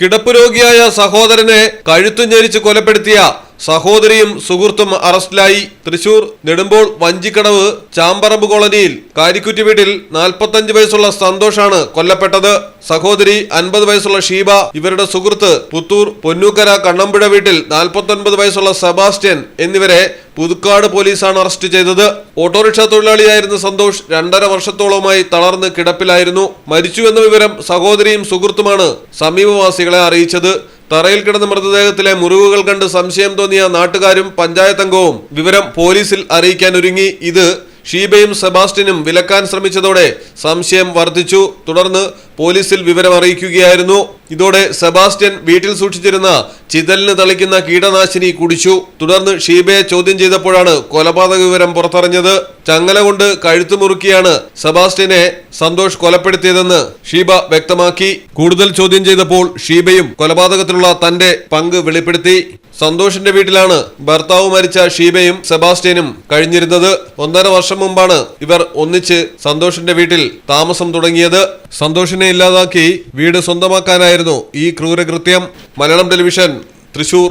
കിടപ്പ് രോഗിയായ സഹോദരനെ കഴുത്തു ഞെരിച്ച് കൊലപ്പെടുത്തിയ സഹോദരിയും സുഹൃത്തും അറസ്റ്റിലായി. തൃശൂർ നെടുമ്പോൾ വഞ്ചിക്കടവ് ചാമ്പറമ്പ് കോളനിയിൽ കാരിക്കുറ്റി വീട്ടിൽ നാൽപ്പത്തഞ്ച് വയസ്സുള്ള സന്തോഷാണ് കൊല്ലപ്പെട്ടത്. സഹോദരി അൻപത് വയസ്സുള്ള ഷീബ ഇവരുടെ സുഹൃത്ത് പുത്തൂർ പൊന്നൂക്കര കണ്ണമ്പുഴ വീട്ടിൽ നാൽപ്പത്തൊൻപത് വയസ്സുള്ള സെബാസ്റ്റ്യൻ എന്നിവരെ പുതുക്കാട് പോലീസാണ് അറസ്റ്റ് ചെയ്തത്. ഓട്ടോറിക്ഷ തൊഴിലാളിയായിരുന്ന സന്തോഷ് രണ്ടര വർഷത്തോളമായി തളർന്ന് കിടപ്പിലായിരുന്നു. മരിച്ചുവെന്ന വിവരം സഹോദരിയും സുഹൃത്തുമാണ് സമീപവാസികളെ അറിയിച്ചത്. തറയിൽ കിടന്ന മൃതദേഹത്തിലെ മുറിവുകൾ കണ്ട് സംശയം തോന്നിയ നാട്ടുകാരും പഞ്ചായത്ത് അംഗവും വിവരം പോലീസിൽ അറിയിക്കാൻ ഒരുങ്ങി. ഇത് ഷീബയും സെബാസ്റ്റ്യനും വിലക്കാൻ ശ്രമിച്ചതോടെ സംശയം വർദ്ധിച്ചു. തുടർന്ന് പോലീസിൽ വിവരം അറിയിക്കുകയായിരുന്നു. ഇതോടെ സെബാസ്റ്റ്യൻ വീട്ടിൽ സൂക്ഷിച്ചിരുന്ന ചിതലിന് തളിക്കുന്ന കീടനാശിനി കുടിച്ചു. തുടർന്ന് ഷീബയെ ചോദ്യം ചെയ്തപ്പോഴാണ് കൊലപാതക വിവരം പുറത്തറിഞ്ഞത്. ചങ്ങല കൊണ്ട് കഴുത്തു മുറുക്കിയാണ് സെബാസ്റ്റ്യനെ സന്തോഷ് കൊലപ്പെടുത്തിയതെന്ന് ഷീബ വ്യക്തമാക്കി. കൂടുതൽ ചോദ്യം ചെയ്തപ്പോൾ ഷീബയും കൊലപാതകത്തിലുള്ള തന്റെ പങ്ക് വെളിപ്പെടുത്തി. സന്തോഷിന്റെ വീട്ടിലാണ് ഭർത്താവ് മരിച്ച ഷീബയും സെബാസ്റ്റ്യനും കഴിഞ്ഞിരുന്നത്. ഒന്നര വർഷം മുമ്പാണ് ഇവർ ഒന്നിച്ച് സന്തോഷിന്റെ വീട്ടിൽ താമസം തുടങ്ങിയത്. സന്തോഷിനെ ഇല്ലാതാക്കി വീട് സ്വന്തമാക്കാനായിരുന്നു ഈ ക്രൂരകൃത്യം. Malayalam television Thrissur.